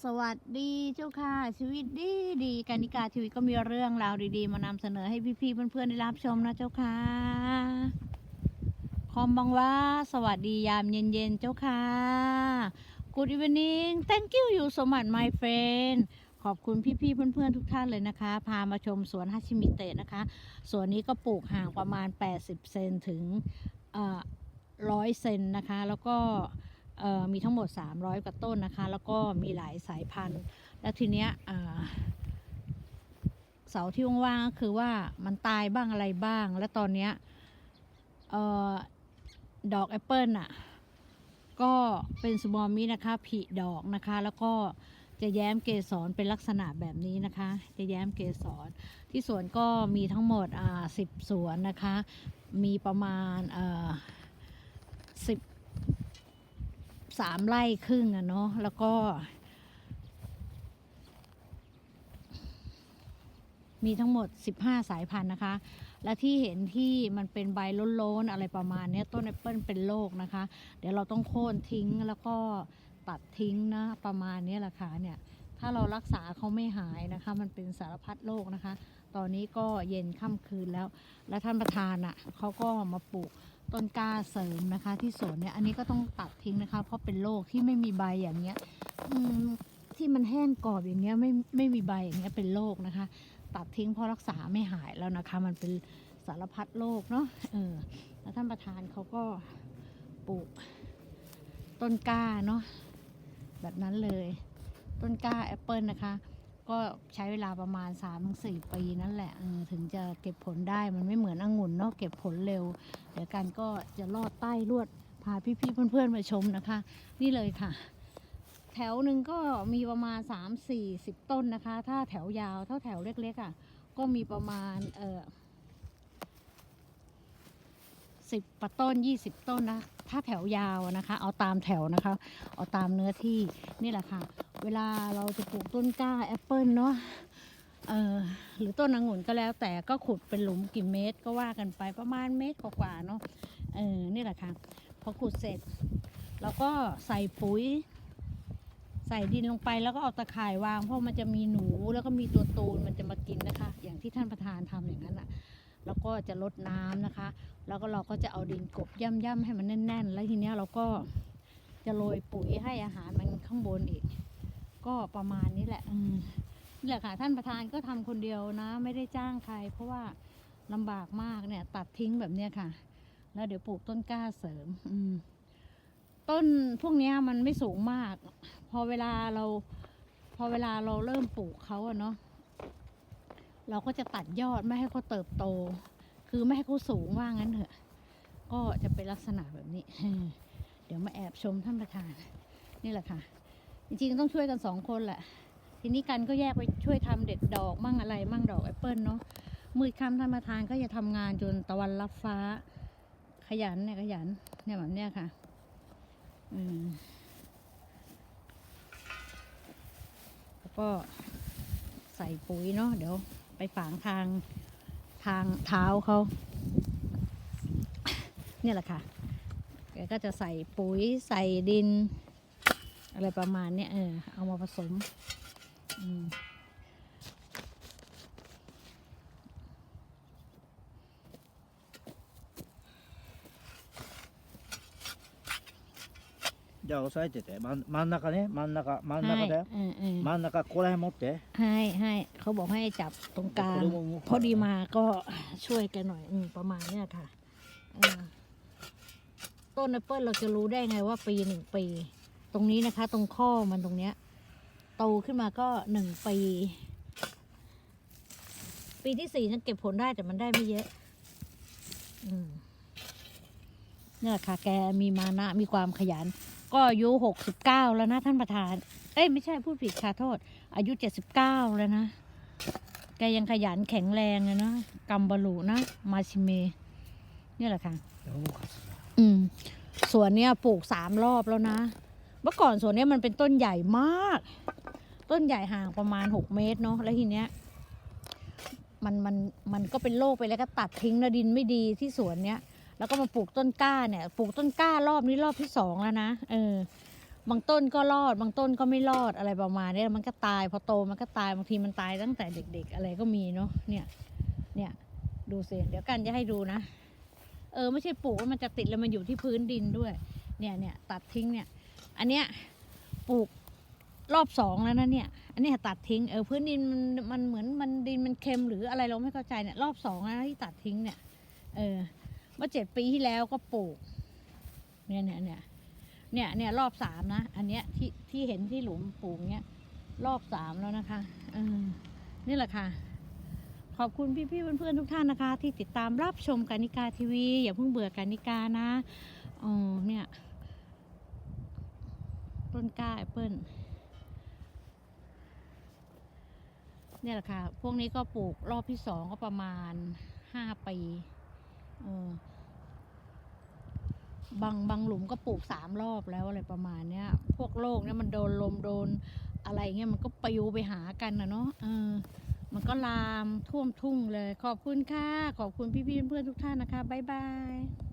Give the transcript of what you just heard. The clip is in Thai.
สวัสดีเจ้าค่ะ ชีวิตดีดีกานิกาทีวีก็มีเรื่องราวดีๆ มานำเสนอให้พี่ๆเพื่อนๆได้รับชมนะเจ้าค่ะคอมบังว่าสวัสดียามเย็นๆเจ้าค่ะ Good evening thank you you so much my friend ขอบคุณพี่ๆเพื่อนๆทุกท่านเลยนะคะ พามาชมสวนฮัชิมิเตะนะคะ สวนนี้ก็ปลูกห่างประมาณ 80 เซนถึงร้อยเซนนะคะ แล้วก็ มีทั้งหมด 300 กว่าต้นนะคะ แล้วก็มีหลายสายพันธุ์ แล้วทีเนี้ยเสาที่ว่างๆก็คือว่ามันตายบ้างอะไรบ้าง แล้วตอนเนี้ยออดอกแอปเปิลอะก็เป็นสมอมินะคะผลิดอกนะคะ แล้วก็จะแย้มเกสรเป็นลักษณะแบบนี้นะคะ จะแย้มเกสรที่สวนก็มีทั้งหมดอ่าสิบสวนนะคะ มีประมาณอ่อสิบ สามไร่ครึ่งอะเนาะแล้วก็ มีทั้งหมด 15 สายพันธุ์นะคะ และที่เห็นที่มันเป็นใบล้นๆอะไรประมาณนี้ต้นแอปเปิลเป็นโรคนะคะ เดี๋ยวเราต้องโค่นทิ้งแล้วก็ตัดทิ้งนะประมาณนี้แหละค่ะเนี่ยถ้าเรารักษาเขาไม่หายนะคะ มันเป็นสารพัดโรคนะคะ ตอนนี้ก็เย็นค่ำคืนแล้ว และท่านประธานอะเขาก็มาปลูกต้นกล้าเสริมนะคะ ที่สวนเนี่ยอันนี้ก็ต้องตัดทิ้งนะคะ เพราะเป็นโรคที่ไม่มีใบอย่างเงี้ยที่มันแห้งกรอบอย่างเงี้ยไม่ไม่มีใบอย่างเงี้ยเป็นโรคนะคะ ตัดทิ้งเพราะรักษาไม่หายแล้วนะคะ มันเป็นสารพัดโรคเนาะเออแล้วท่านประธานเขาก็ปลูกต้นกล้าเนาะแบบนั้นเลย ต้นกล้าแอปเปิลนะคะ ก็ใช้เวลาประมาณ 3-4 ปีนั่นแหละออถึงจะเก็บผลได้มันไม่เหมือนองุ่นเนาะเก็บผลเร็ว เดี๋ยวกันก็จะลอดใต้ลวดพาพี่ๆเพื่อนๆมาชมนะคะ นี่เลยค่ะ แถวหนึ่งก็มีประมาณ 3 4 0 ต้นนะคะ ถ้าแถวยาวเท่าแถวเล็กๆอะ่ะ ก็มีประมาณเออสิบปะต้น 20 ต้นนะ ถ้าแถวยาวนะคะ เอาตามแถวนะคะ เอาตามเนื้อที่นี่แหละค่ะ เวลาเราจะปลูกต้นกล้าแอปเปิลเนาะเออหรือต้นองุ่นก็แล้วแต่ก็ขุดเป็นหลุมกี่เมตรก็ว่ากันไปประมาณเมตรกว่าๆเนาะเออนี่แหละค่ะพอขุดเสร็จเราก็ใส่ปุ๋ย ใส่ดินลงไปแล้วก็เอาตะข่ายวาง เพราะมันจะมีหนูแล้วก็มีตัวตูนมันจะมากินนะคะ อย่างที่ท่านประธานทำอย่างนั้นอะแล้วก็จะลดน้ำนะคะ แล้วก็เราก็จะเอาดินกบย่ำๆให้มันแน่น ๆ แล้วทีเนี้ยเราก็จะโรยปุ๋ยให้อาหารมันข้างบนอีก ก็ประมาณนี้แหละอืมนี่แหละค่ะท่านประธานก็ทำคนเดียวนะ ไม่ได้จ้างใคร เพราะว่าลำบากมากเนี่ย ตัดทิ้งแบบเนี้ยค่ะ แล้วเดี๋ยวปลูกต้นกล้าเสริม อืม ต้นพวกเนี้ยมันไม่สูงมาก พอเวลาเรา พอเวลาเราเริ่มปลูกเขาอะเนาะเราก็จะตัดยอดไม่ให้เขาเติบโต คือไม่ให้เขาสูงว่างั้นเถอะ ก็จะเป็นลักษณะแบบนี้ เดี๋ยวมาแอบชมท่านประธาน นี่แหละค่ะ จริงๆต้องช่วยกันสองคนแหละ ทีนี้กันก็แยกไปช่วยทำเด็ดดอกมั่งอะไรมั่งดอกแอปเปิลเนาะมืดค่ำท่านประธานก็จะทำงานจนตะวันรับฟ้า ขยันเนี่ยขยัน เนี่ยแบบเนี้ยค่ะ อืมแล้วก็ใส่ปุ๋ยเนาะเดี๋ยวไปฝังทางทางเท้าเขาเนี่ยแหละค่ะแกก็จะใส่ปุ๋ยใส่ดิน อะไรประมาณเนี้ยเออเอามาผสมอืมじゃあ押さえてて真真ん中ね真ん中真ん中だよ、はいうんうん真ん中ここら辺持ってให้ให้เขาบอกให้จับตรงกลางพอดีมาก็ช่วยกันหน่อยอืมประมาณเนี้ค่ะต้นแอปเปิลเราจะรู้ได้ไงว่าปีหนึ่งปี ตรงนี้นะคะ ตรงข้อมันตรงเนี้ยโตขึ้นมาก็หนึ่งปี ปีที่สี่ฉันเก็บผลได้แต่มันได้ไม่เยอะ อืมนี่ยค่ะ แกมีมานะ มีความขยัน ก็อายุหกสิบเก้าแล้วนะท่านประธาน เอ้ย ไม่ใช่พูดผิดค่ะโทษ อายุเจ็ดสิบเก้าแล้วนะ แกยังขยันแข็งแรงเลยนะกัมบลูนะ มาชิเมเนี่ยแหละค่ะ อืม สวนเนี้ยปลูกสามรอบแล้วนะ เมื่อก่อนสวนนี้มันเป็นต้นใหญ่มาก ต้นใหญ่ห่างประมาณหกเมตรเนาะแล้วทีเนี้ยมันมันมันก็เป็นโรคไปแล้วก็ตัดทิ้งนะดินไม่ดีที่สวนเนี้ยแล้วก็มาปลูกต้นกล้าเนี่ยปลูกต้นกล้ารอบนี้รอบที่สองแล้วนะเออบางต้นก็รอด บางต้นก็ไม่รอดอะไรประมาณเนี้ยมันก็ตายพอโตมันก็ตายบางทีมันตายตั้งแต่เด็ก ๆ อะไรก็มีเนาะเนี่ยเนี่ยดูสิเดี๋ยวกันจะให้ดูนะ เออไม่ใช่ปลูกแล้วมันจะติดแล้วมันอยู่ที่พื้นดินด้วย เนี่ยเนี่ยตัดทิ้งเนี่ย อันเนี้ยปลูกรอบสองแล้วนะเนี่ย อันนี้ตัดทิ้ง เออพื้นดินมันมันเหมือนมันดินมันเค็มหรืออะไรเราไม่เข้าใจเนี่ยรอบสองแล้วที่ตัดทิ้งเนี่ย เออ เมื่อเจ็ดปีที่แล้วก็ปลูก เนี่ยเนี่ยเนี่ยเนี่ยเนี่ยรอบสามนะ อันเนี้ยที่ที่เห็นที่หลุมปลูกเนี้ยรอบสามแล้วนะคะเออนี่แหละค่ะ ขอบคุณพี่ๆเพื่อนๆทุกท่านนะคะ ที่ติดตามรับชมกานิกาทีวี อย่าเพิ่งเบื่อกานิกานะอ๋อเนี่ย ต้นกล้าแอปเปิ้ลเนี่ยแหละค่ะ พวกนี้ก็ปลูกรอบที่สองก็ประมาณห้าปีเออบางบางหลุมก็ปลูกสามรอบแล้วอะไรประมาณเนี้ย พวกโรคเนี่ยมันโดนลมโดนอะไรเงี้ยมันก็ปลิวไปหากันนะเนาะเออ มันก็ลามท่วมทุ่งเลย ขอบคุณค่ะ ขอบคุณพี่ๆเพื่อนๆทุกท่านนะคะ บ๊ายบาย